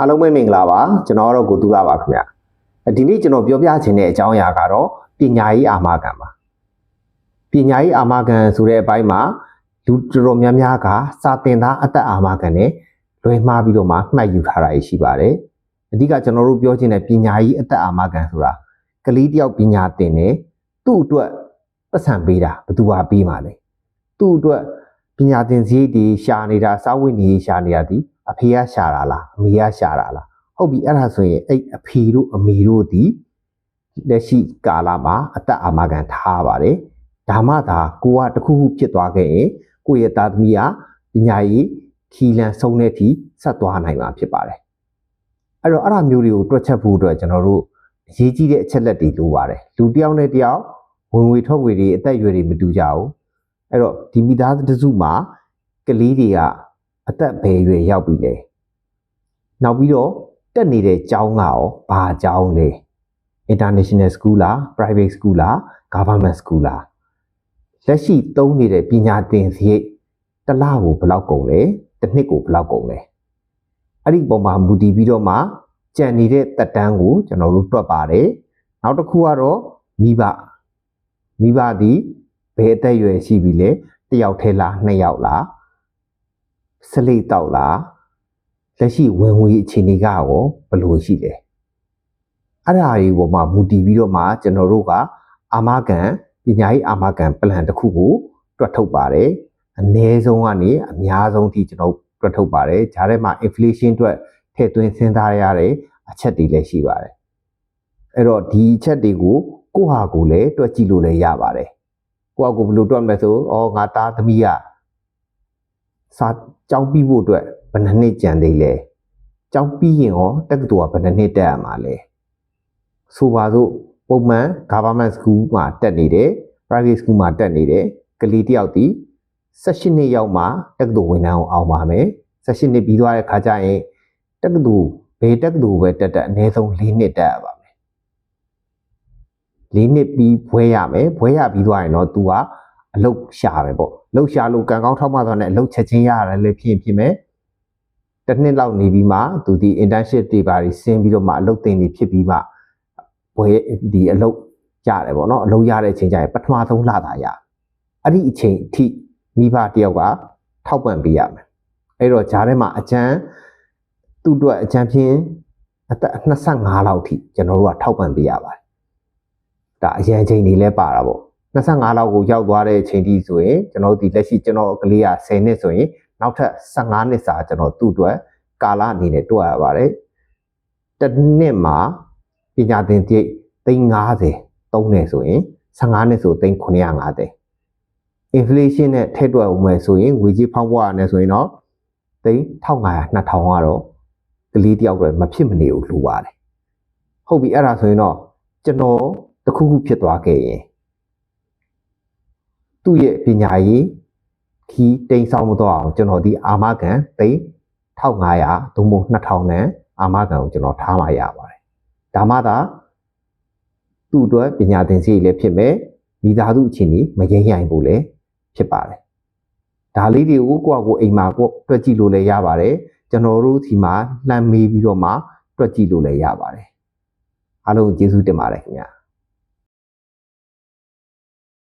အားလုံးပဲမင်္ဂလာပါကျွန်တော်ကတော့ကိုတူလာပါခင်ဗျဒီနေ့ကျွန်တော်ပြောပြချင်တဲ့အကြောင်းအရာကတော့ပညာရေးအာမခံပါပညာရေးအာမခံဆိုတဲ့အပိုင်းမှာလူတော်တော်များများကစာသင်သားအသက်အာမခံနဲ့လွဲမှားပြီးတော့မှမှတ်ယူထားတာရှိပါတယ်အဓိကကျွန်တော်တို့ပြောချင်တဲ့ပညာရေးအသက်အာမခံဆိုတာကလေးတယောက်ပညာသင်တယ်သူ့အတွက်ပတ်စံပေးတာဘယ်သူကပေးမှာလဲသူ့အတွက် ပညာသင်စရိတ်တွေရှာနေတာစာဝတ်နေရေးရှာနေတာဒီအဖေကရှာတာလားအမေကရှာတာလားဟုတ်ပြီအဲ့ဒါဆိုရင်အဲ့အဖေတို့အမေတို့ဒီလက်ရှိကာလမှာအသက်အာမခံထားပါတယ်ဒါမှသာကိုကတခုခုဖြစ်သွားခဲ့ရင်ကိုယ့်ရဲ့သားသမီးကပညာရေးခီလန်ဆုံးတဲ့အထိဆက်သွားနိုင်မှာဖြစ်ပါတယ်အဲ့တော့အဲ့ဒါမျိုးတွေကိုတွက်ချက်ဖို့အတွက်ကျွန်တော်တို့အရေးကြီးတဲ့အချက်လက်တွေလိုပါတယ်လူတစ်ယောက်နဲ့တစ်ယောက်ဝင်ငွေထွက်ငွေတွေအသက်အရွယ်တွေမတူကြဘူး အဲ့တော့ဒီမိသားတစုမှာကလေးတွေကအသက်ဘယ်ရွယ်ရောက်ပြီလဲနောက်ပြီးတော့တက်နေတဲ့ကျောင်းကရောဘာကျောင်းလဲ international school လား private school လား government school လားလက်ရှိသုံးနေတဲ့ပညာသင်စရိတ်တစ်လကိုဘယ်လောက်ကုန်လဲတစ်နှစ်ကိုဘယ်လောက်ကုန်လဲအဲ့ဒီပုံမှာမူတည်ပြီးတော့မှကြံနေတဲ့တက်တန်းကိုကျွန်တော်တို့တွက်ပါတယ်နောက်တစ်ခုကတော့မိဘမိဘသည် ဘယ်အသက်အရွယ်ရှိပြီလဲတစ်ယောက်ထဲလားနှစ်ယောက်လားစလိတ်တောက်လားလက်ရှိဝင်ငွေအခြေအနေကရောဘယ်လိုရှိလဲအဲ့ဒါတွေပေါ်မှာမူတည်ပြီးတော့မှကျွန်တော်တို့ကအာမခံပညာရေးအာမခံပလန်တစ်ခုကိုတွက်ထုတ်ပါတယ်အနည်းဆုံးကနေအများဆုံးထိကျွန်တော်တွက်ထုတ်ပါတယ်ဂျားထဲမှာ inflation အတွက်ထည့်သွင်းစဉ်းစားရတဲ့အချက်တွေလည်းရှိပါတယ်အဲ့တော့ဒီအချက်တွေကိုကိုယ့်ဟာကိုယ်လည်းတွက်ကြည့်လို့လည်းရပါတယ် ကိုယ့်ဟာကိုယ်ဘယ်လိုတွက်မလဲဆိုဩငါသားသမီးကစာကြောင်းပြီးဖို့အတွက်ဘယ်နှစ်နှစ်ကြံသေးလဲကြောင်းပြီးရင်ရောတက္ကသိုလ်ကဘယ်နှစ်နှစ်တက်ရမှာလဲဆိုပါစို့ပုံမှန် government school မှာတက်နေတယ် private school မှာတက်နေတယ်ကလေးတယောက်ဒီ18နှစ်ရောက်မှတက္ကသိုလ်ဝင်တန်းအောင်အောင်ပါမယ်18နှစ်ပြီးသွားတဲ့ခါကျရင်တက္ကသိုလ်ဘယ်တက္ကသိုလ်ပဲတက်တက်အနည်းဆုံး4နှစ်တက်ရပါ မယ်4နှစ်ပြီးဘွဲရမယ်ဘွဲရပြီးသွားရင်တော့ तू ကအလုတ်ရှာပဲပေါ့လုတ်ရှာလို့ကံကောင်းထောက်မှသွားနဲ့အလုတ်ချက်ချင်းရတယ်လည်းဖြစ်ဖြစ်မယ်တစ်နှစ်လောက်နေပြီးမှသူဒီ internship တွေပါဆင်းပြီးတော့မှအလုတ်တင်နေဖြစ်ပြီးမှဘွဲဒီအလုတ်ရတယ်ပေါ့နော်အလုတ်ရတဲ့အချိန်ကျရင်ပထမဆုံးလာတာရအဲ့ဒီအချိန်အထိမိဘတယောက်ကထောက်ပံ့ပေးရမယ်အဲ့တော့ဂျားထဲမှာအကျန်းသူ့အတွက်အကျန်းဖြင့်အသက်25လောက်ထိကျွန်တော်တို့ကထောက်ပံ့ပေးရပါတယ် ဒါအရင်ချိန်တွေလည်းပါတာပေါ့25လောက်ကိုရောက်သွားတဲ့အချိန်ထိဆိုရင်ကျွန်တော်ဒီလက်ရှိကျွန်တော်ကလေးက10နှစ်ဆိုရင်နောက်ထပ်15နှစ်စာကျွန်တော်သူ့အတွက်ကာလအနေနဲ့တွက်ရပါတယ်တစ်နှစ်မှာပညာသင်တိ350သုံးနေဆိုရင်15နှစ်ဆို3950 inflation နဲ့ထည့်တွက်ဦးမယ်ဆိုရင်ငွေကြေးဖောင်းပွားရတယ်ဆိုရင်တော့သိန်း1500 2000ကတော့ကလေးတယောက်တော့မဖြစ်မနေဘူးလိုပါတယ်ဟုတ်ပြီအဲ့ဒါဆိုရင်တော့ကျွန်တော် တခုခုဖြစ်သွားခဲ့ရင်သူ့ရဲ့ပညာရေးခီးတိမ်ဆောင်မတော့အောင်ကျွန်တော်ဒီအာမခံသိန်း1500သို့မဟုတ်2000နဲ့အာမခံကိုကျွန်တော်ထားမှရပါတယ်ဒါမှသာသူ့အတွက်ပညာသင်စရိတ်လည်းဖြစ်မယ်မိသားစုအခြေအနေမရင်ရိုင်ဘူးလည်းဖြစ်ပါတယ်ဒါလေးတွေကိုကိုယ့်အကိုအိမ်မှာကိုတွက်ကြည့်လို့လည်းရပါတယ်ကျွန်တော်တို့ဒီမှာလှမ်းမေးပြီးတော့မှတွက်ကြည့်လို့လည်းရပါတယ်အားလုံးကျေးဇူးတင်ပါတယ်ခင်ဗျာ